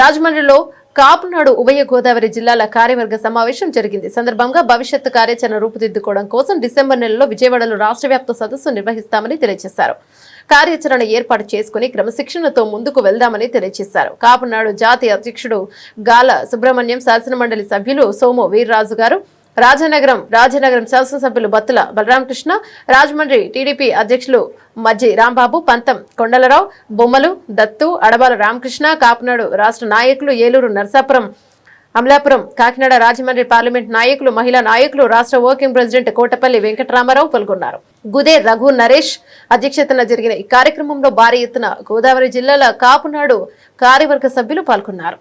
రాజమండ్రిలో కాపునాడు ఉభయ గోదావరి జిల్లాల కార్యవర్గ సమావేశం జరిగింది. సందర్భంగా భవిష్యత్తు కార్యాచరణ రూపుదిద్దుకోవడం కోసం డిసెంబర్ నెలలో విజయవాడలో రాష్ట్ర వ్యాప్త సదస్సు నిర్వహిస్తామని తెలియజేశారు. కార్యాచరణ ఏర్పాటు చేసుకుని క్రమశిక్షణతో ముందుకు వెళ్దామని తెలియజేశారు. కాపునాడు జాతీయ అధ్యక్షుడు గాల సుబ్రహ్మణ్యం శాసనమండలి సభ్యులు సోము వీర్రాజు గారు రాజనగరం రాజనగరం శాసనసభ్యులు బత్తుల బలరామకృష్ణ రాజమండ్రి టీడీపీ అధ్యక్షులు మజ్జి రాంబాబు పంతం కొండలరావు బొమ్మలు దత్తు అడబాల రామకృష్ణ కాపునాడు రాష్ట్ర నాయకులు ఏలూరు నర్సాపురం అమలాపురం కాకినాడ రాజమండ్రి పార్లమెంట్ నాయకులు మహిళా నాయకులు రాష్ట్ర వర్కింగ్ ప్రెసిడెంట్ కోటపల్లి వెంకటరామారావు పాల్గొన్నారు. గుదే రఘు నరేష్ అధ్యక్షతన జరిగిన ఈ కార్యక్రమంలో భారీ ఎత్తున గోదావరి జిల్లాల కాపునాడు కార్యవర్గ సభ్యులు పాల్గొన్నారు.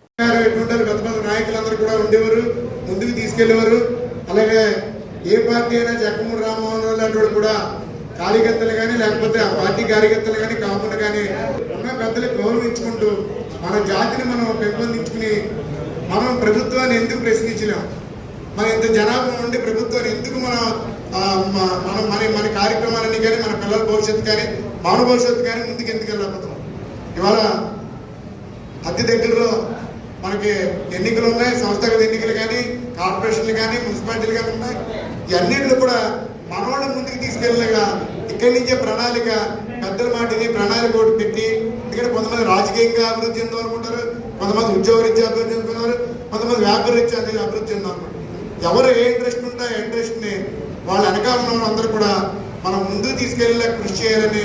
అలాగే ఏ పార్టీ అయినా జగన్మోహన్ రామ్మోహన్ రావు లాంటి వాడు కూడా కార్యకర్తలు కానీ లేకపోతే ఆ పార్టీ కార్యకర్తలు కానీ కాకుండా కానీ ఉన్న పెద్దలు గౌరవించుకుంటూ మన జాతిని మనం పెంపొందించుకుని మనం ప్రభుత్వాన్ని ఎందుకు ప్రశ్నించలేం? మన ఇంత జనాభా ఉండి ప్రభుత్వాన్ని ఎందుకు మనం మనం మన మన కార్యక్రమాలన్నీ కానీ మన పిల్లల భవిష్యత్తు కానీ మానవ భవిష్యత్తు కానీ ముందుకు ఎందుకు వెళ్ళకపోతున్నాం ఇవాళ అతి దగ్గరలో మనకి ఎన్నికలు ఉన్నాయి సంస్థాగత ఎన్నికలు కానీ కార్పొరేషన్లు కానీ మున్సిపాలిటీలు కానీ ఉన్నాయి. ఇవన్నింటిలో కూడా మనవాళ్ళ ముందుకు తీసుకెళ్ళగా ఇక్కడి నుంచే ప్రణాళిక పెద్దల మాటిని ప్రణాళిక ఒకటి పెట్టి ఎందుకంటే కొంతమంది రాజకీయంగా అభివృద్ధి చెందాం అనుకుంటారు కొంతమంది ఉద్యోగ రీత్యా అభివృద్ధి చెందుతున్నారు కొంతమంది వ్యాపార రీత్యా అభివృద్ధి చెందాం ఎవరు ఏ ఇంట్రెస్ట్ ఉంటే ఆ ఇంట్రెస్ట్ని వాళ్ళ వెనకాల ఉన్న వాళ్ళందరూ కూడా మనం ముందుకు తీసుకెళ్ళేలా కృషి చేయాలని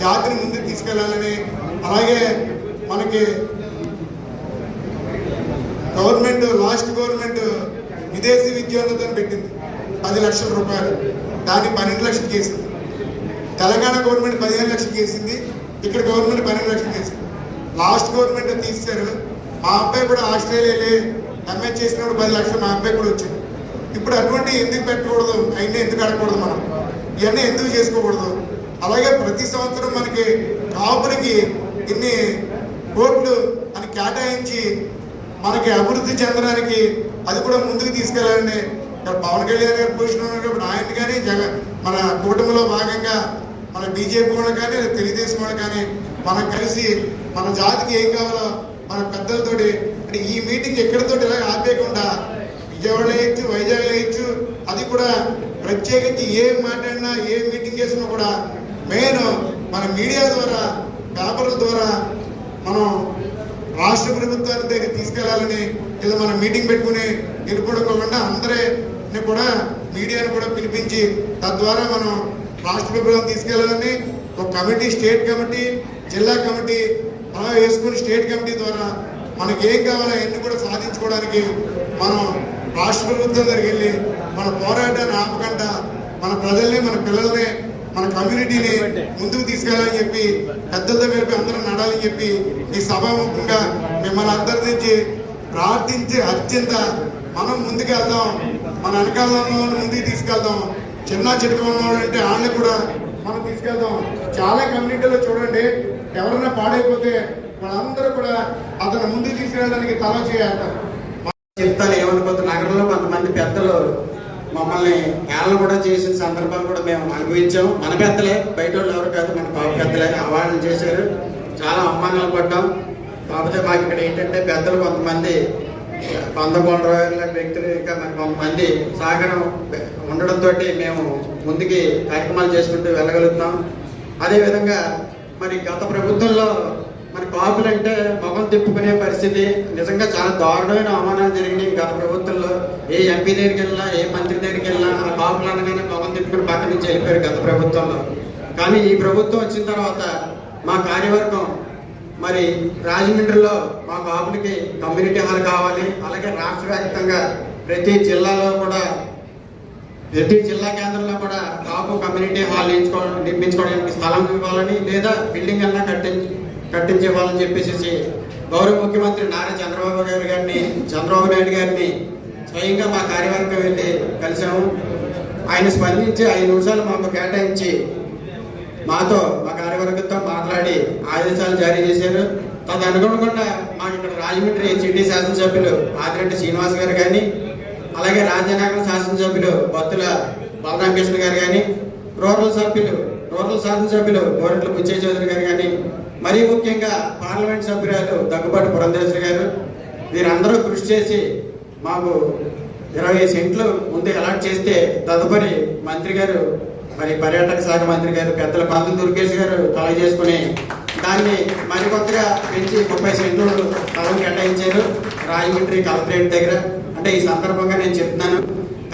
జాతిని ముందుకు తీసుకెళ్ళాలని అలాగే మనకి గవర్నమెంట్ లాస్ట్ గవర్నమెంట్ విదేశీ విద్యోన్నతను పెట్టింది. పది లక్షల రూపాయలు. దాన్ని పన్నెండు లక్షలు చేసింది. తెలంగాణ గవర్నమెంట్ పదిహేను లక్షలు చేసింది. ఇక్కడ గవర్నమెంట్ పన్నెండు లక్షలు చేసింది. లాస్ట్ గవర్నమెంట్ తీశారు. మా అబ్బాయి కూడా ఆస్ట్రేలియాలే ఎంఏ చేసినప్పుడు పది లక్షలు మా అబ్బాయి కూడా వచ్చింది ఇప్పుడు అటువంటి ఎందుకు పెట్టకూడదు? అయినా ఎందుకు అడగకూడదు మనం? ఇవన్నీ ఎందుకు చేసుకోకూడదు? అలాగే ప్రతి సంవత్సరం మనకి కాపులకి ఇన్ని కోట్లు అని కేటాయించి మనకి అభివృద్ధి చెందడానికి అది కూడా ముందుకు తీసుకెళ్ళాలని ఇక్కడ పవన్ కళ్యాణ్ గారి పొజిషన్ ఉన్నారు కాబట్టి ఆయన కానీ జగన్ మన కూటమిలో భాగంగా మన బీజేపీ వాళ్ళు కానీ తెలుగుదేశం వాళ్ళు కానీ మనం కలిసి మన జాతికి ఏం కావాలో మన పెద్దలతోటి అంటే ఈ మీటింగ్ ఎక్కడితోటి ఇలా ఆపేయకుండా విజయవాడలో వేయచ్చు వైజాగ్లో వేయచ్చు అది కూడా ప్రత్యేకించి ఏం మాట్లాడినా ఏ మీటింగ్ చేసినా కూడా మెయిన్ మన మీడియా ద్వారా పేపర్ల ద్వారా మనం రాష్ట్ర ప్రభుత్వాన్ని దగ్గర తీసుకెళ్ళాలని ఏదో మనం మీటింగ్ పెట్టుకుని నిలుపుకోకుండా అందరిని కూడా మీడియాను కూడా పిలిపించి తద్వారా మనం రాష్ట్ర ప్రభుత్వం తీసుకెళ్ళాలని ఒక కమిటీ స్టేట్ కమిటీ జిల్లా కమిటీ అలా వేసుకుని స్టేట్ కమిటీ ద్వారా మనకి ఏం కావాలో అన్ని కూడా సాధించుకోవడానికి మనం రాష్ట్ర ప్రభుత్వం దగ్గరికి వెళ్ళి మన పోరాటాన్ని ఆపకుండా మన ప్రజల్ని మన పిల్లల్ని మన కమ్యూనిటీని ముందుకు తీసుకెళ్ళాలని చెప్పి పెద్దలతో కలిపి అందరం నడాలని చెప్పి ఈ సభాముఖంగా మిమ్మల్ని అందరి నుంచి ప్రార్థించి అత్యంత మనం ముందుకెళ్దాం. మన వెనకాల ఉన్న వాళ్ళని ముందుకు తీసుకెళ్దాం. చిన్న చిటుకు ఉన్నవాళ్ళు అంటే వాళ్ళని కూడా మనం తీసుకెళ్దాం. చాలా కమ్యూనిటీలో చూడండి ఎవరైనా పాడైపోతే వాళ్ళందరూ కూడా అతను ముందుకు తీసుకెళ్ళడానికి తల చేయాలంటారు చెప్తాను ఏమనుకోవద్దు నగరంలో కొంతమంది పెద్దలు మమ్మల్ని ఏళ్ళ కూడా చేసిన సందర్భాలు కూడా మేము అనుభవించాం మన పెద్దలే బయట వాళ్ళు ఎవరు కాదు మన పాప పెద్దలే అవార్డులు చేశారు. చాలా అవమానాలు పడ్డాం. కాకపోతే మాకు ఇక్కడ ఏంటంటే పెద్దలు కొంతమంది కొందకొండ లాంటి వ్యక్తులు ఇంకా మరి కొంతమంది సహకారం ఉండడంతో మేము ముందుకి కార్యక్రమాలు చేసుకుంటూ వెళ్ళగలుగుతున్నాం. అదేవిధంగా మరి గత ప్రభుత్వంలో మరి కాపులంటే మొఖం తిప్పుకునే పరిస్థితి నిజంగా చాలా దారుణమైన అవమానాలు జరిగినాయి గత ప్రభుత్వంలో. ఏ ఎంపీ దగ్గరికి వెళ్ళినా ఏ మంత్రి దగ్గరికి వెళ్ళినా ఆ కాపులు అనగానే మొఖం తిప్పుకుని పక్క నుంచి వెళ్ళిపోయారు గత ప్రభుత్వంలో. కానీ ఈ ప్రభుత్వం వచ్చిన తర్వాత మా కార్యవర్గం మరి రాజమండ్రిలో మా కాపులకి కమ్యూనిటీ హాల్ కావాలి అలాగే రాష్ట్ర వ్యాప్తంగా ప్రతి జిల్లాలో కూడా ప్రతి జిల్లా కేంద్రంలో కూడా కాపు కమ్యూనిటీ హాల్ నిర్మించుకోవడం నిర్మించుకోవడానికి స్థలం ఇవ్వాలని లేదా బిల్డింగ్ అన్నా కట్టించి కట్టించేవాలని చెప్పేసి గౌరవ ముఖ్యమంత్రి నారా చంద్రబాబు గారు గారిని చంద్రబాబు నాయుడు గారిని స్వయంగా మా కార్యవర్గం వెళ్ళి కలిసాము ఆయన స్పందించి ఐదు నిమిషాలు మాకు కేటాయించి మాతో మా కార్యవర్గంతో మాట్లాడి ఆదేశాలు జారీ చేశారు. తదనుగుణంగా మాకు ఇక్కడ రాజమండ్రి సిటీ శాసనసభ్యులు ఆదిరెడ్డి శ్రీనివాస్ గారు కానీ అలాగే రాజనగరం శాసనసభ్యులు బత్తుల బలరామకృష్ణ గారు కానీ రూరల్ సభ్యులు రూరల్ శాసనసభ్యులు గోరెట్ల పుచ్చయ్య చౌదరి గారు కానీ మరీ ముఖ్యంగా పార్లమెంట్ సభ్యురాలు దగ్గుబాటు పురంధేశ్వరి గారు వీరందరూ కృషి చేసి మాకు ఇరవై సెంట్లు ముందు అలాట్ చేస్తే తదుపరి మంత్రి గారు మరి పర్యాటక శాఖ మంత్రి గారు పెద్దల పంతులు దుర్గేష్ గారు కలగ చేసుకుని దాన్ని మరికొత్తగా పెంచి ముప్పై సెంట్లు స్థలం కేటాయించారు. రాజమండ్రి కలెక్టరేట్ దగ్గర. అంటే ఈ సందర్భంగా నేను చెప్తున్నాను.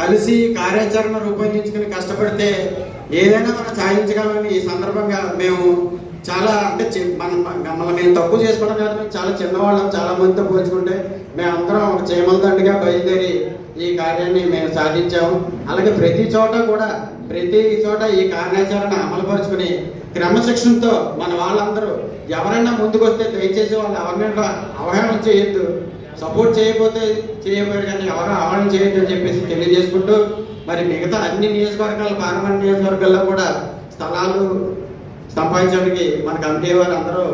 కలిసి కార్యాచరణ రూపొందించుకుని కష్టపడితే ఏదైనా మనం సాధించగలమని ఈ సందర్భంగా మేము చాలా అంటే చి- మనం మమ్మల్ని మేము తక్కువ చేసుకోవడం కాదు. మేము చాలా చిన్నవాళ్ళం చాలా మందితో పోల్చుకుంటే మేమందరం ఒక చీమల దండిగా బయలుదేరి ఈ కార్యాన్ని మేము సాధించాము. అలాగే ప్రతి చోట కూడా ప్రతి చోట ఈ కార్యాచరణ అమలుపరుచుకుని క్రమశిక్షణతో మన వాళ్ళందరూ ఎవరైనా ముందుకొస్తే దయచేసి వాళ్ళు ఎవరినైనా అవహేళన చేయొద్దు. సపోర్ట్ చేయకపోతే చేయబోయారు కానీ ఎవరు అవహేళన చేయొద్దు అని చెప్పేసి తెలియజేసుకుంటూ మరి మిగతా అన్ని నియోజకవర్గాలు పార్లమెంట్ నియోజకవర్గాల్లో కూడా స్థలాలు సంపాదించడానికి మన కమిటీ వారు అందరూ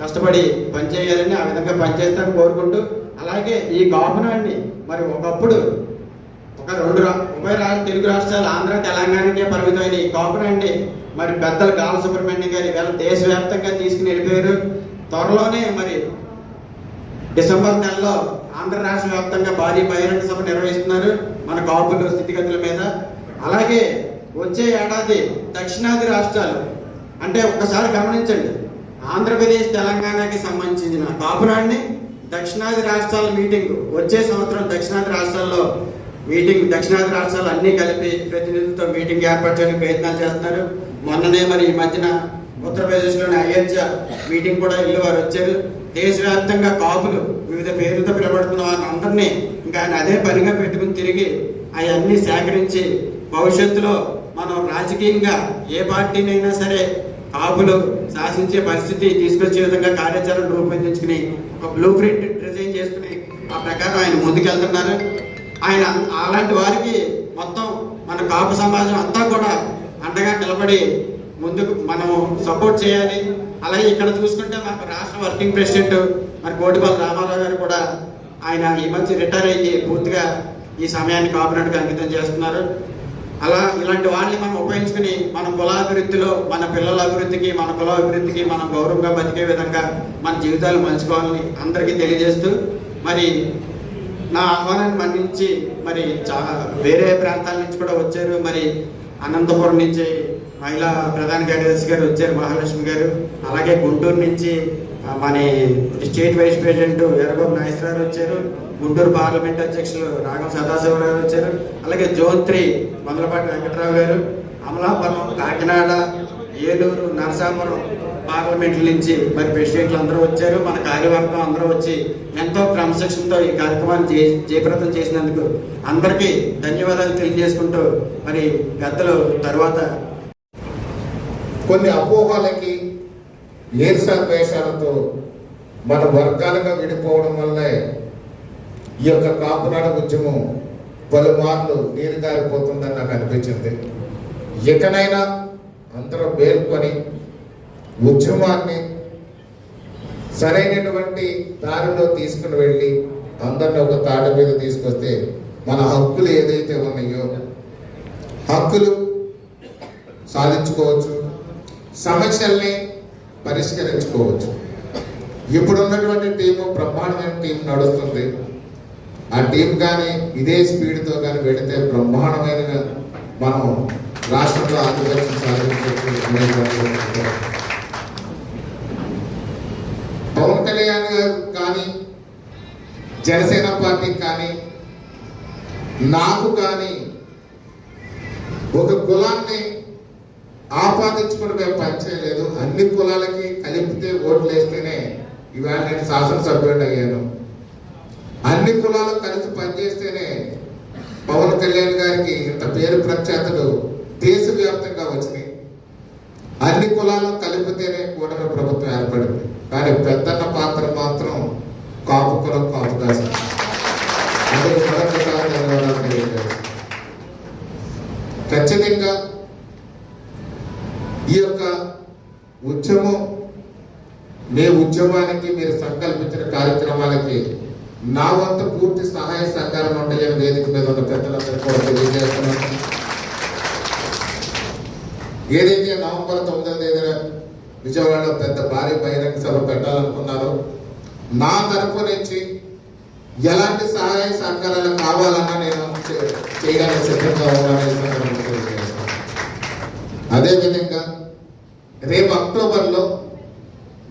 కష్టపడి పనిచేయాలని ఆ విధంగా పనిచేస్తారని కోరుకుంటూ అలాగే ఈ గవర్నమెంట్ని మరి ఒకప్పుడు ఒక రెండు ముప్పై ఉభయ రా తెలుగు రాష్ట్రాలు ఆంధ్ర తెలంగాణకే పరిమితమైన ఈ కాపునాన్ని మరి పెద్దలు గాల సుబ్రహ్మణ్యం గారు ఇవాళ దేశవ్యాప్తంగా తీసుకుని వెళ్ళిపోయారు. త్వరలోనే మరి డిసెంబర్ నెలలో ఆంధ్ర రాష్ట్ర వ్యాప్తంగా భారీ బహిరంగ సభ నిర్వహిస్తున్నారు మన కాపుల స్థితిగతుల మీద. అలాగే వచ్చే ఏడాది దక్షిణాది రాష్ట్రాలు అంటే ఒక్కసారి గమనించండి. ఆంధ్రప్రదేశ్ తెలంగాణకి సంబంధించిన కాపురాన్ని దక్షిణాది రాష్ట్రాల మీటింగ్ వచ్చే సంవత్సరం దక్షిణాది రాష్ట్రాల్లో మీటింగ్ దక్షిణాది రాష్ట్రాలు అన్నీ కలిపి ప్రతినిధులతో మీటింగ్ ఏర్పాటు చేయడానికి ప్రయత్నాలు చేస్తున్నారు. మొన్ననే మరి ఈ మధ్యన ఉత్తరప్రదేశ్లోని అయోధ్య మీటింగ్ కూడా వెళ్ళి వారు వచ్చారు. దేశవ్యాప్తంగా కాపులు వివిధ పేర్లతో పిలబడుతున్న వారిని అందరినీ ఇంకా ఆయన అదే పనిగా పెట్టుకుని తిరిగి అవన్నీ సేకరించి భవిష్యత్తులో మనం రాజకీయంగా ఏ పార్టీనైనా సరే కాపులు శాసించే పరిస్థితి తీసుకొచ్చే విధంగా కార్యాచరణ రూపొందించుకుని ఒక బ్లూ ప్రింట్ డిజైన్ చేసుకుని ఆ ప్రకారం ఆయన ముందుకెళ్తున్నారు. ఆయన అలాంటి వారికి మొత్తం మన కాపు సమాజం అంతా కూడా అండగా నిలబడి ముందుకు మనం సపోర్ట్ చేయాలి. అలాగే ఇక్కడ చూసుకుంటే మాకు రాష్ట్ర వర్కింగ్ ప్రెసిడెంట్ మరి కోటిపల్లి రామారావు గారు కూడా ఆయన ఈ మధ్య రిటైర్ అయ్యి పూర్తిగా ఈ సమయాన్ని కాపునట్టుగా అంకితం చేస్తున్నారు. అలా ఇలాంటి వాళ్ళని మనం ఉపయోగించుకుని మన కులాభివృద్ధిలో మన పిల్లల అభివృద్ధికి మన కుల అభివృద్ధికి మనం గౌరవంగా బతికే విధంగా మన జీవితాలు మలుచుకోవాలని అందరికీ తెలియజేస్తూ మరి నా ఆహ్వానాన్ని మన్నించి మరి చాలా వేరే ప్రాంతాల నుంచి కూడా వచ్చారు. మరి అనంతపురం నుంచి మహిళా ప్రధాన కార్యదర్శి గారు వచ్చారు మహాలక్ష్మి గారు. అలాగే గుంటూరు నుంచి మన state vice president Erragopu Nageswara Rao వచ్చారు. గుంటూరు పార్లమెంట్ అధ్యక్షులు రాఘవ సదాశివరావు గారు వచ్చారు. అలాగే జోత్రి మొదలపాటి వెంకటరావు గారు. అమలాపురం కాకినాడ ఏలూరు నరసాపురం పార్లమెంట్ల నుంచి మరి ప్రెసిడెంట్లు అందరూ వచ్చారు. మన కార్యవర్గం అందరూ వచ్చి ఎంతో క్రమశిక్షణతో ఈ కార్యక్రమాన్ని జయ జయప్రదం చేసినందుకు అందరికీ ధన్యవాదాలు తెలియజేసుకుంటూ మరి పెద్దలు తర్వాత కొన్ని అపోహలకి వేషాలతో మన వర్గాలుగా విడిపోవడం వల్లే ఈ యొక్క కాపునాడ ఉద్యమం పలుమార్లు నీరు గారిపోతుందని నాకు అనిపించింది. ఎక్కడైనా అందరూ పేర్కొని ఉద్యమాన్ని సరైనటువంటి దారిలో తీసుకుని వెళ్ళి అందరిని ఒక తాడు మీద తీసుకొస్తే మన హక్కులు ఏదైతే ఉన్నాయో హక్కులు సాధించుకోవచ్చు సమస్యల్ని పరిష్కరించుకోవచ్చు. ఇప్పుడు ఉన్నటువంటి టీము బ్రహ్మాండమైన టీం నడుస్తుంది. ఆ టీం కానీ ఇదే స్పీడ్తో కానీ వెళితే బ్రహ్మాండమైన మనం రాష్ట్రంలో ఆధిపత్యం సాధించవచ్చు పవన్ కళ్యాణ్ గారు కానీ జనసేన పార్టీ కానీ నాకు కానీ ఒక కులాన్ని ఆపాదించుకుని మేము పనిచేయలేదు అన్ని కులాలకి కలిపితే ఓట్లు వేస్తేనే ఇవాళ నేను శాసనసభ్యుడు అయ్యాను. అన్ని కులాలు కలిసి పనిచేస్తేనే పవన్ కళ్యాణ్ గారికి ఇంత పేరు ప్రఖ్యాతులు దేశవ్యాప్తంగా వచ్చినాయి. అన్ని కులాలు కలిపితేనే కూటమి ప్రభుత్వం ఏర్పడింది. కానీ పెద్ద పాత్ర మాత్రం కాపు కులం కాపు దాసం అందుకు మరొకసారి ధన్యవాదాలు తెలియజేస్తాను. ఖచ్చితంగా ఈ యొక్క ఉద్యమం మీ ఉద్యమానికి మీరు సంకల్పించిన కార్యక్రమాలకి నా వంతు పూర్తి సహాయ సహకారం ఉంటాయని వేదిక మీద ఉన్న పెద్దలందరూ కూడా తెలియజేస్తున్నాం. ఏదైతే నవంబర్ తొమ్మిదో తేదీన విజయవాడలో పెద్ద భారీ బహిరంగ సభ పెట్టాలనుకున్నారు నా తరపు నుంచి ఎలాంటి సహాయ సహకారాలు కావాలన్నా నేను చేయాలని చేయడానికి సిద్ధంగా ఉన్నానని అదేవిధంగా రేపు అక్టోబర్లో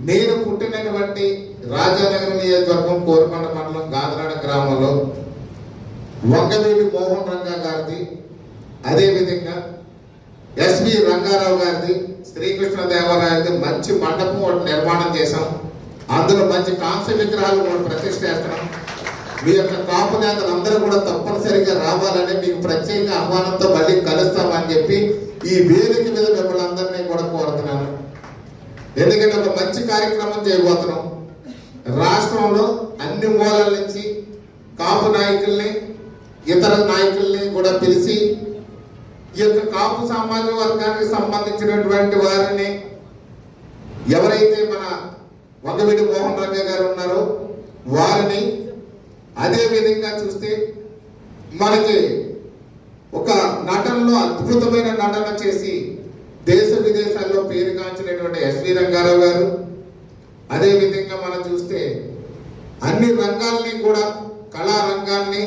నేను పుట్టినటువంటి రాజానగరం నియోజకవర్గం కోరుకొండ మండలం గాదరాడ గ్రామంలో వంగవీటి మోహన్ రంగా గారిది అదేవిధంగా ఎస్వి రంగారావు గారిది శ్రీకృష్ణ దేవరాయలది మంచి మండపం ఒకటి నిర్మాణం చేశాం. అందులో మంచి కాంస్య విగ్రహాలు కూడా ప్రతిష్ట చేస్తున్నాం మీ యొక్క కాపు నేతలందరూ కూడా తప్పనిసరిగా రావాలని మీకు ప్రత్యేక ఆహ్వానంతో మళ్ళీ కలుస్తామని చెప్పి ఈ వేదిక మీద మిమ్మల్ని అందరినీ కూడా కోరుతున్నాను. ఎందుకంటే ఒక మంచి కార్యక్రమం చేయబోతున్నాం. రాష్ట్రంలో అన్ని మూలల నుంచి కాపు నాయకుల్ని ఇతర నాయకుల్ని కూడా పిలిచి ఈ యొక్క కాపు సామాజిక వర్గానికి సంబంధించినటువంటి వారిని ఎవరైతే మన వంగవీడి మోహన్ రంగ గారు ఉన్నారో వారిని అదే విధంగా చూస్తే మనకి ఒక నటనలో అద్భుతమైన నటన చేసి దేశ విదేశాల్లో పేరుగాంచినటువంటి ఎస్వి రంగారావు గారు అదే విధంగా మనం చూస్తే అన్ని రంగాల్ని కూడా కళా రంగాన్ని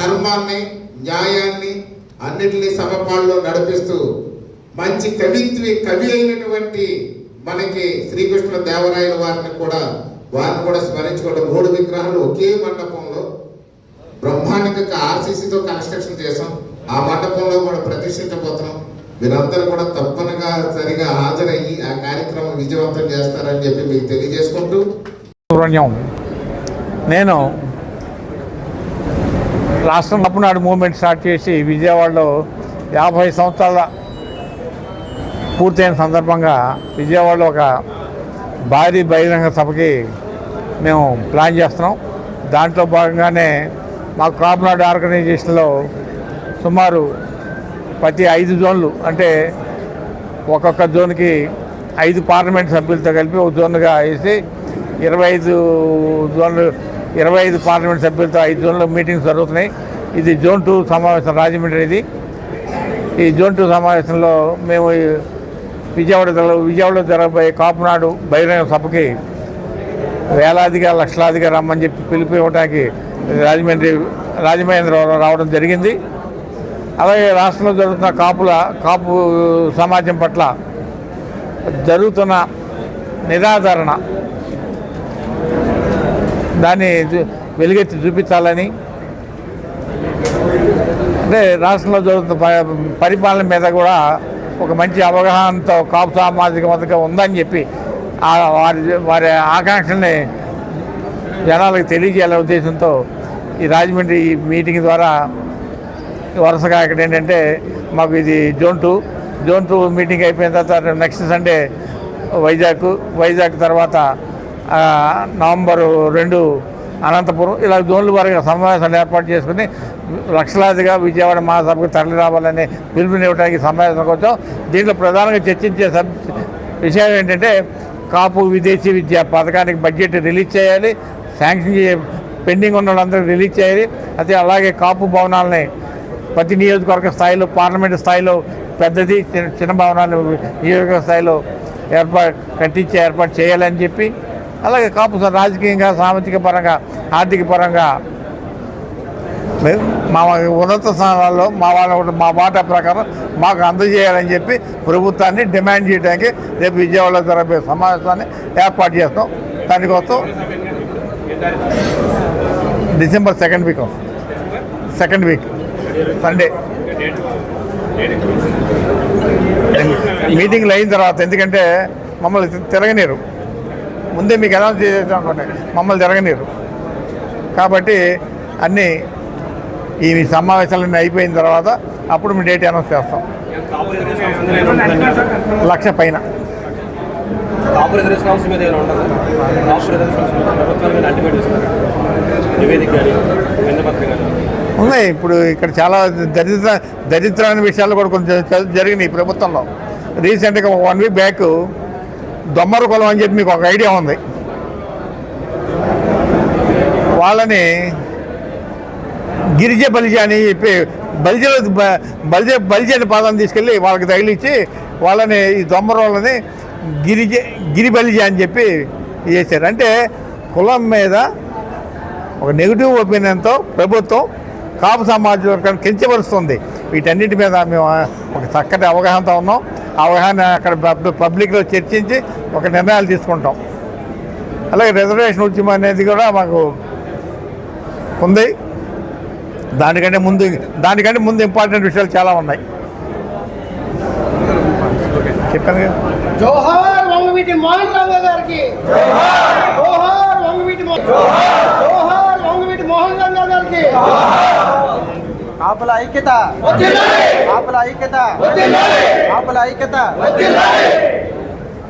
ధర్మాన్ని న్యాయాన్ని అన్నిటినీ సమపాల్లో నడిపిస్తూ మంచి కవిత్వి కవి అయినటువంటి మనకి శ్రీకృష్ణ దేవరాయల వారిని కూడా వారిని కూడా స్మరించుకోవడం మూడు విగ్రహాలు ఒకే మండపంలో బ్రహ్మాండంగా ఆర్సీసీతో కన్స్ట్రక్షన్ చేసాం. ఆ మండపంలో కూడా ప్రతిష్ఠించబోతున్నాం. మీరందరూ కూడా తప్పనగా సరిగా హాజరయ్యి ఆ కార్యక్రమం విజయవంతం చేస్తారని చెప్పి మీకు తెలియజేసుకుంటూ నేను రాష్ట్రం అప్పునాడు మూవ్మెంట్ స్టార్ట్ చేసి విజయవాడలో యాభై సంవత్సరాల పూర్తయిన సందర్భంగా విజయవాడలో ఒక భారీ బహిరంగ సభకి మేము ప్లాన్ చేస్తున్నాం. దాంట్లో భాగంగానే మా కాపునాడు ఆర్గనైజేషన్లో సుమారు ప్రతి ఐదు జోన్లు అంటే ఒక్కొక్క జోన్కి ఐదు పార్లమెంట్ సభ్యులతో కలిపి ఒక జోన్గా వేసి ఇరవై ఐదు జోన్లు ఇరవై ఐదు పార్లమెంట్ సభ్యులతో ఐదు జోన్లు మీటింగ్స్ జరుగుతున్నాయి. ఇది జోన్ టూ సమావేశం రాజమండ్రి ఇది. ఈ జోన్ టూ సమావేశంలో మేము విజయవాడ విజయవాడలో జరగబోయే కాపునాడు బహిరంగ సభకి వేలాదిగా లక్షలాదిగా రమ్మని చెప్పి పిలిపి ఇవ్వడానికి రాజమండ్రి రాజమహేంద్రవరం రావడం జరిగింది. అలాగే రాష్ట్రంలో జరుగుతున్న కాపుల కాపు సమాజం పట్ల జరుగుతున్న నిరాదరణ దాన్ని వెలుగెత్తి చూపించాలని. అంటే రాష్ట్రంలో జరుగుతున్న పరిపాలన మీద కూడా ఒక మంచి అవగాహనతో కాపు సామాజిక వర్గం ఉందని చెప్పి వారి వారి ఆకాంక్షల్ని జనాలకు తెలియజేయాలనే ఉద్దేశంతో ఈ రాజమండ్రి మీటింగ్ ద్వారా వరుసగా ఇక్కడ ఏంటంటే మాకు ఇది zone two. Zone two meeting అయిపోయిన తర్వాత నెక్స్ట్ సండే వైజాగ్ వైజాగ్ తర్వాత నవంబరు రెండు అనంతపురం ఇలా జోన్ల వారిగా సమావేశాలు ఏర్పాటు చేసుకుని లక్షలాదిగా విజయవాడ మహాసభకు తరలి రావాలని పిలుపునివ్వడానికి సమావేశానికి వచ్చాం దీంట్లో ప్రధానంగా చర్చించే విషయం ఏంటంటే కాపు విదేశీ విద్య పథకానికి బడ్జెట్ రిలీజ్ చేయాలి శాంక్షన్ చేయ పెండింగ్ ఉన్న వాళ్ళందరూ రిలీజ్ చేయాలి అయితే అలాగే కాపు భవనాలని ప్రతి నియోజకవర్గ స్థాయిలో పార్లమెంట్ స్థాయిలో పెద్దది చిన్న చిన్న భవనాలు నియోజకవర్గ స్థాయిలో ఏర్పాటు కట్టించి ఏర్పాటు చేయాలని చెప్పి అలాగే కాపు రాజకీయంగా సామాజిక పరంగా ఆర్థిక పరంగా. మా ఉన్నత స్థానాల్లో మా వాళ్ళ మా మాట ప్రకారం మాకు అందజేయాలని చెప్పి ప్రభుత్వాన్ని డిమాండ్ చేయడానికి రేపు విజయవాడలో జరగబోయే సమావేశాన్ని ఏర్పాటు చేస్తాం. దానికోసం December second week second week. Sunday. మీటింగ్లు అయిన తర్వాత ఎందుకంటే మమ్మల్ని తిరగనేరు తిరగనీరు ముందే మీకు అనౌన్స్ చేసేసాం అనుకోండి మమ్మల్ని జరగనీరు కాబట్టి అన్నీ ఈ సమావేశాలన్నీ అయిపోయిన తర్వాత అప్పుడు మీ డేట్ అనౌన్స్ చేస్తాం. లక్ష పైన. ఉన్నాయి. ఇప్పుడు ఇక్కడ చాలా దరిద్ర దరిద్రమైన విషయాలు కూడా కొంచెం జరిగినాయి ప్రభుత్వంలో. రీసెంట్గా వన్ వీక్ బ్యాక్ దొమ్మర కులం అని చెప్పి మీకు ఒక ఐడియా ఉంది. వాళ్ళని గిరిజ బలిజ అని చెప్పి బలిజల బ- బలిజ బలిజ అని పాదాన్ని తీసుకెళ్ళి వాళ్ళకి తగిలిచ్చి వాళ్ళని ఈ దొమ్మర వాళ్ళని గిరిజ గిరిబలిజ అని చెప్పి చేశారు. అంటే కులం మీద ఒక నెగిటివ్ ఒపీనియన్తో ప్రభుత్వం కాపు సమాజ వర్గాన్ని కించపరుస్తుంది. వీటన్నిటి మీద మేము ఒక చక్కటి అవగాహనతో ఉన్నాం. అవగాహన అక్కడ పబ్లిక్లో చర్చించి ఒక నిర్ణయాలు తీసుకుంటాం. అలాగే రిజర్వేషన్ ఉద్యమం అనేది కూడా మాకు ఉంది. దానికంటే ముందు దానికంటే ముందు ఇంపార్టెంట్ విషయాలు చాలా ఉన్నాయి. చెప్పాను కదా జోహార్ వంగవీటి మోహన్ రావు గారికి. జోహార్ వంగవీటి మోహన్ రావు గారికి. కాపుల ఐక్యత. కాపుల ఐక్యత. కాపుల ఐక్యత.